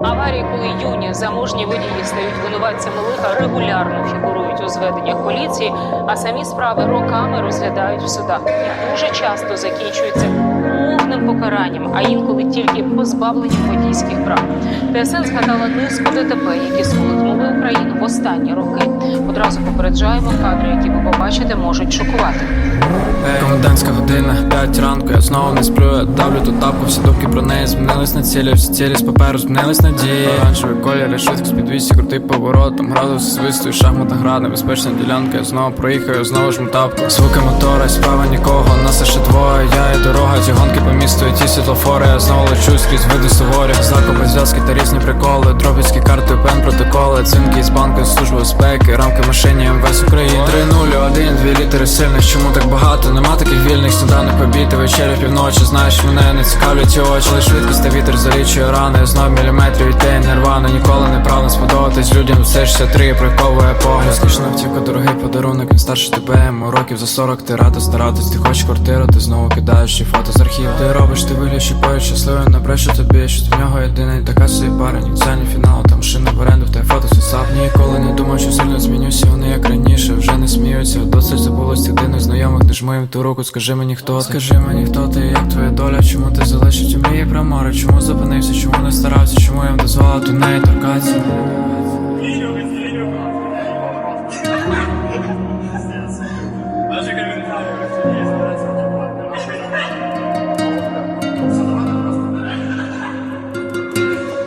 Аварії, коли юні заможні водії стають винуватцями лиха, регулярно фігурують у зведеннях поліції, а самі справи роками розглядають в судах. І дуже часто закінчуються покаранням, а інколи тільки позбавленням водійських прав. ТСН згадала низку ДТП, які сколихнули Україну в останні роки. Одразу попереджаємо кадри, які ви побачите, можуть шокувати. Комендантська година, 5 ранку, я знову не сплю, я давлю ту тапку, всі думки про неї змінились на цілі, всі цілі з паперу змінились на дії Оранжевий колір, я швидкість під 200, крутий поворот, там градус свистую, шахматна гра, небезпечна ділянка, я знову проїхав, знову жму тапку Звуки мотора, справа нікого, нас лише двоє, світлофори, я знову лечу скрізь види суворі. Знаку без зв'язки та різні приколи, дробівські карти, пен, протоколи, цинки із банку, служби безпеки, рамки машині МВС України. 3-0, 1, дві літери сильних, чому так багато? Нема таких вільних сніданок побіти, вечеря півночі, знаєш, мене не цікавлять ці очі, але швидкість та вітер залічує рани, знов міліметрів від тієї нервани, ніколи не правильно сподобатись людям, все 63 приковує погляд. Скучно втіка, дорогий подарунок, він старше тебе, йому років за 40, ти рада старатись, ти хочеш квартиру, ти знову кидаєш ці фото з архіву. Ти робиш, ти вигляд, що поють щасливим, набрешу тобі, що в нього єдиний така собі пара, ніцельний фінал, там шини в оренду, в тебе фото сусав. Ніколи не думав, що сильно змінюся, вони як раніше, вже не сміються, досить забулось цих дивних знайомих, не жми їм ту руку, скажи мені хто ти? Скажи мені хто ти, як твоя доля, чому ти залишить у мрії про море, чому зупинився, чому не старався, чому я їм дозволив до неї торкатися.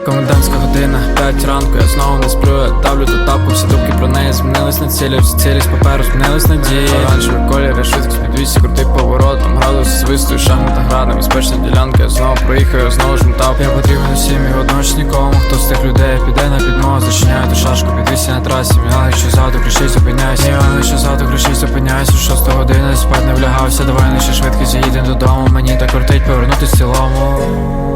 Комендантська година, 5 ранку, я знову не сплю, я давлю ту тапку, всі думки про неї змінились на цілі, всі цілі з паперу змінились на дії. Оранжевий колір, я швидкість під 200, крутий поворот, там градус свистую, шахматна гра, небезпечна ділянка, я знову проїхав, я знову жму тапку Я потрібен усім і водночас нікому, хто з тих людей піде на підмогу, зачиняю ту шашку, підвісся на трасі, мігали, що ззаду кричить, зупиняйся, мігали, що ззаду кричить, зупиняйся, шоста година, спать не влягався, давай нижче швидкість, заїдем додому, мені так кортить повернутись в цілому